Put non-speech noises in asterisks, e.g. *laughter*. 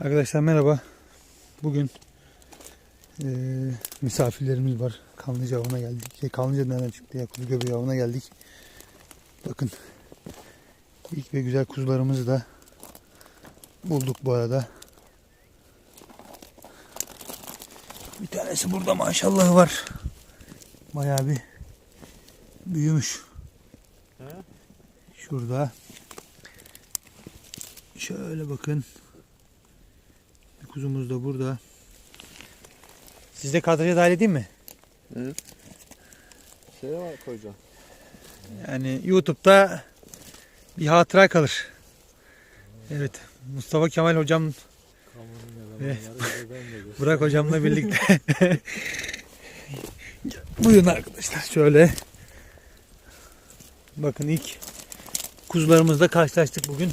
Arkadaşlar merhaba. Bugün eee, misafirlerimiz var. Kanlıca avına geldik. Şey, Kanlıca nereden çıktı ya? Kuzu göbeği avına geldik. Bakın. İlk ve güzel kuzularımızı da bulduk bu arada. Bir tanesi burada maşallah var. Bayağı bir büyümüş. Şurada. Şöyle bakın. Kuzumuz da burada. Siz de kadraja dahil edeyim mi? Şeye var koyacağım. Yani YouTube'da bir hatıra kalır. Evet. Mustafa Kemal hocam, Evet. Burak hocamla birlikte. *laughs* Buyurun arkadaşlar şöyle. Bakın ilk kuzularımızla karşılaştık bugün.